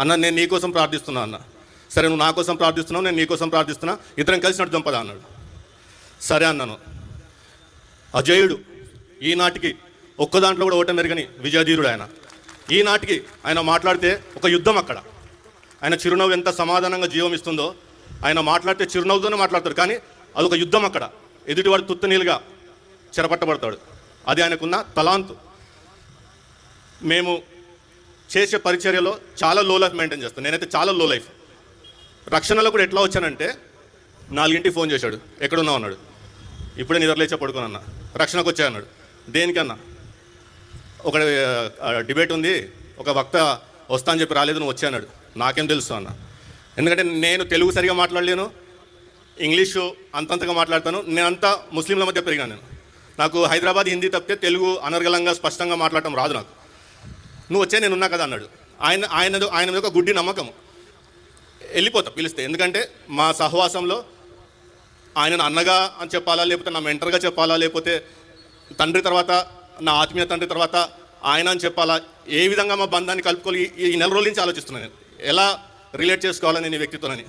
అన్న నేను నీకోసం ప్రార్థిస్తున్నా అన్న. సరే నువ్వు నా కోసం ప్రార్థిస్తున్నావు నేను నీకోసం ప్రార్థిస్తున్నా ఇద్దరం కలిసినట్టు చంపదా అన్నాడు. సరే అన్నాను. అజయుడు ఈనాటికి ఒక్క దాంట్లో కూడా ఓటమి మెరుగని విజయధీరుడు ఆయన. ఈనాటికి ఆయన మాట్లాడితే ఒక యుద్ధం అక్కడ. ఆయన చిరునవ్వు ఎంత సమాధానంగా జీవం ఇస్తుందో ఆయన మాట్లాడితే చిరునవ్వుతోనే మాట్లాడతాడు కానీ అదొక యుద్ధం అక్కడ. ఎదుటివాడు తుత్తనీలుగా చెరపట్టబడతాడు. అది ఆయనకున్న తలాంతు. మేము చేసే పరిచర్యలో చాలా లో లైఫ్ మెయింటైన్ చేస్తాను. నేనైతే చాలా లో లైఫ్ రక్షణలో కూడా ఎట్లా వచ్చానంటే నాలుగింటికి ఫోన్ చేశాడు. ఎక్కడున్నావు అన్నాడు. ఇప్పుడే నిద్రలేచా పడుకుని అన్న రక్షణకు వచ్చా అన్నాడు. దేనికన్నా? ఒక డిబేట్ ఉంది. ఒక వక్త వస్తా అని చెప్పి రాలేదు నువ్వు వచ్చా అన్నాడు. నాకేం తెలుసు అన్న. ఎందుకంటే నేను తెలుగు సరిగా మాట్లాడలేను. ఇంగ్లీషు అంతంతగా మాట్లాడతాను. నేనంతా ముస్లింల మధ్య పెరిగాను నేను. నాకు హైదరాబాద్ హిందీ తప్పితే తెలుగు అనర్గళంగా స్పష్టంగా మాట్లాడటం రాదు నాకు. నువ్వు వచ్చే నేను ఉన్నా కదా అన్నాడు. ఆయన ఆయన ఆయన మీద ఒక గుడ్డి నమ్మకం వెళ్ళిపోతా పిలిస్తే. ఎందుకంటే మా సహవాసంలో ఆయనను అన్నగా అని చెప్పాలా లేకపోతే నా మెంటర్గా చెప్పాలా లేకపోతే తండ్రి తర్వాత నా ఆత్మీయ తండ్రి తర్వాత ఆయన అని చెప్పాలా ఏ విధంగా మా బంధాన్ని కలుపుకోవాలి ఈ- నెల రోజుల నుంచి ఆలోచిస్తున్నాను నేను. ఎలా రిలేట్ చేసుకోవాలని నేను ఈ వ్యక్తితోనని.